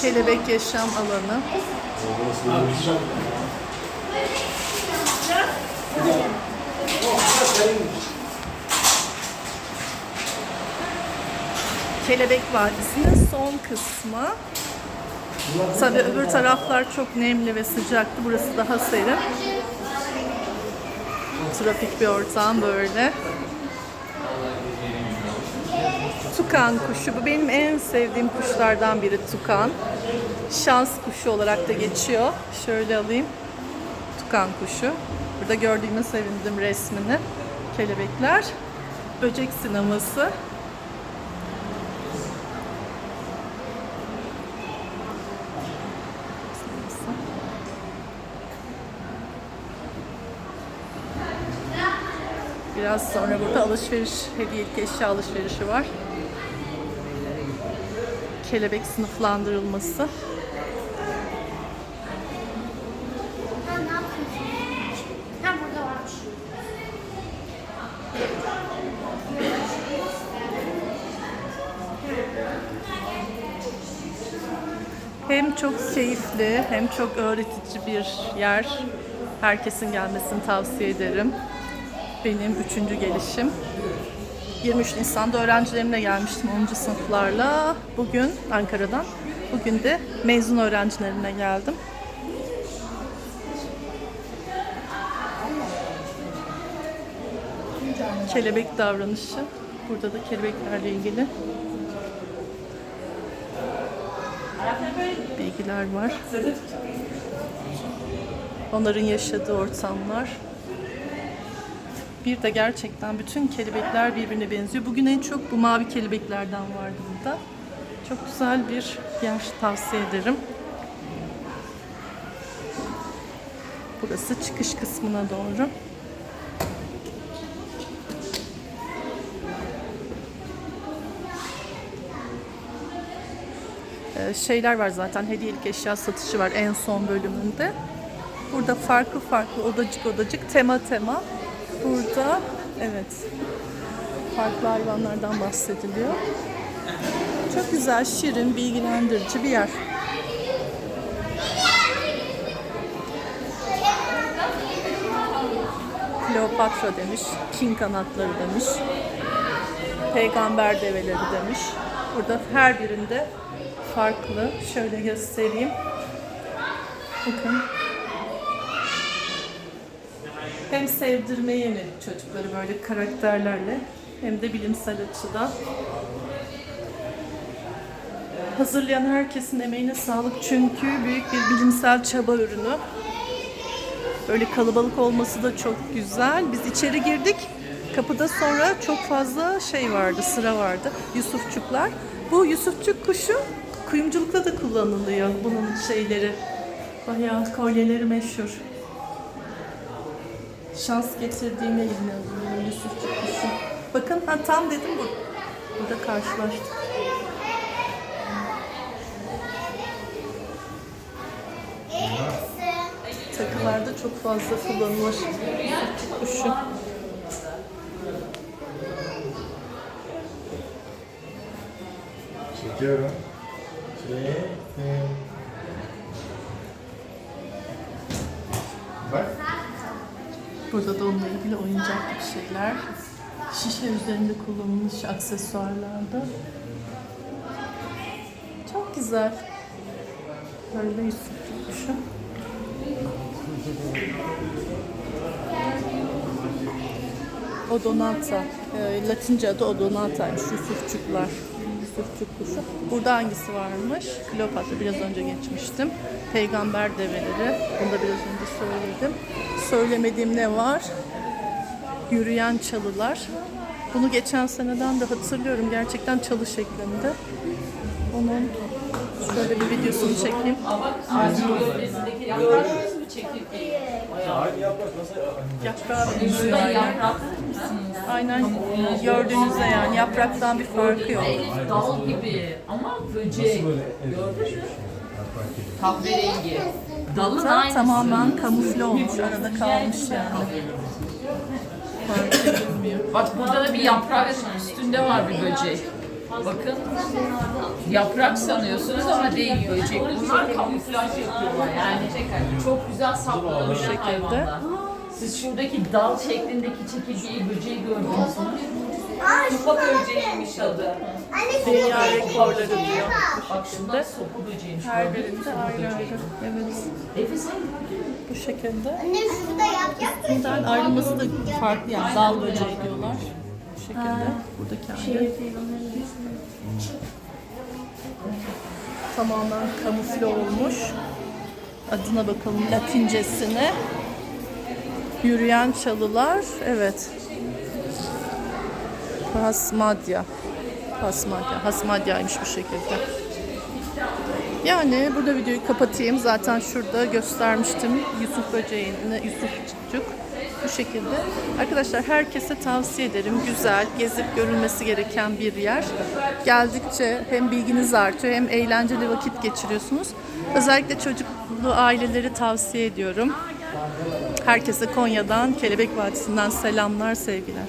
Kelebek yaşam alanı. Kelebek Vadisi'nin son kısmı. Tabii öbür taraflar çok nemli ve sıcaktı. Burası daha serin. Trafik bir ortam böyle. Tukan kuşu. Bu benim en sevdiğim kuşlardan biri tukan. Şans kuşu olarak da geçiyor. Şöyle alayım. Tukan kuşu. Burada gördüğüme sevindim resmini. Kelebekler. Böcek sineması. Biraz sonra burada alışveriş, hediyelik eşya alışverişi var. Kelebek sınıflandırılması. Hem çok keyifli hem çok öğretici bir yer. Herkesin gelmesini tavsiye ederim. Benim üçüncü gelişim. 23 Nisan'da öğrencilerimle gelmiştim 10. sınıflarla. Bugün Ankara'dan. Bugün de mezun öğrencilerimle geldim. Kelebek davranışı. Burada da kelebeklerle ilgili bilgiler var. Onların yaşadığı ortamlar. Bir de gerçekten bütün kelebekler birbirine benziyor. Bugün en çok bu mavi kelebeklerden vardı burada. Çok güzel bir yer tavsiye ederim. Burası çıkış kısmına doğru. Ee, şeyler var zaten hediyelik eşya satışı var en son bölümünde. Burada farklı farklı odacık odacık tema tema. Burada evet farklı hayvanlardan bahsediliyor. Çok güzel, şirin, bilgilendirici bir yer. Kleopatra demiş, King kanatları demiş, peygamber develeri demiş. Burada her birinde farklı. Şöyle göstereyim. Bakın. Hem sevdirmeye yönelik çocukları böyle karakterlerle hem de bilimsel açıdan. Hazırlayan herkesin emeğine sağlık çünkü büyük bir bilimsel çaba ürünü. Böyle kalabalık olması da çok güzel. Biz içeri girdik. Kapıda sonra çok fazla şey vardı, sıra vardı. Yusufçuklar. Bu Yusufçuk kuşu kuyumculukta da kullanılıyor bunun şeyleri. Bayağı kolyeleri meşhur. Şans getirdiğine inanıyorum Yusufçuk kuşu. Bakın ha, tam dedim bu. Burada karşılaştık. Takılarda çok fazla kullanılır. Yusufçuk kuşu. Çekiyorum. Çektim. Bak. Burada da onunla ilgili oyuncaklı bir şeyler. Şişe üzerinde kullanılmış aksesuarlarda. Çok güzel. Böyle Yusufçuk kuşu. Odonata. E, Latince adı Odonata'ymış. Yusufçuklar. Yusufçuk kuşu. Burada hangisi varmış? Kleopatra biraz önce geçmiştim. Peygamber develeri. Bunu da biraz önce söyledim. Söylemediğim ne var? Yürüyen çalılar. Bunu geçen seneden de hatırlıyorum. Gerçekten çalı şeklinde. Onun şöyle bir videosunu çekeyim. Yaprağı benziyor aynen. Aynen gördüğünüzde yani yapraktan bir farkı yok. Dal gibi ama böcek. Gördün mü? Kahverengi. Dalın aynısı. tamamen kamufle olmuş, arada kalmış yani. Bak burada da bir yaprak üstünde var bir böcek. Bakın yaprak sanıyorsunuz ama değil böcek. Bunlar kamuflaj yapıyorlar yani çok güzel saklamışlar hayvanlar. Siz şuradaki dal şeklindeki çekirgeyi böceği gördünüz mü? Kupa böceğiymiş adı. Anne Dünya rekorları diyor. Bak şunlar sopa böceğiymiş. Her birinde ayrı ayrı. Evet. Nefes. Bu şekilde. Anne şurada yapacak mısın? Ayrılması da farklı yani dal böceği diyorlar. Bu şekilde. Buradaki ayrı. Tamamen kamufle olmuş. Adına bakalım latincesine. Yürüyen çalılar. Evet. Hasmadya. Hasmadya. Hasmadya'ymış bu şekilde. Yani burada videoyu kapatayım. Zaten şurada göstermiştim Yusuf böceğini, Yusufçuk. Bu şekilde. Arkadaşlar herkese tavsiye ederim. Güzel, gezip görülmesi gereken bir yer. Geldikçe hem bilginiz artıyor hem eğlenceli vakit geçiriyorsunuz. Özellikle çocuklu aileleri tavsiye ediyorum. Herkese Konya'dan, Kelebek Vadisi'nden selamlar, sevgiler.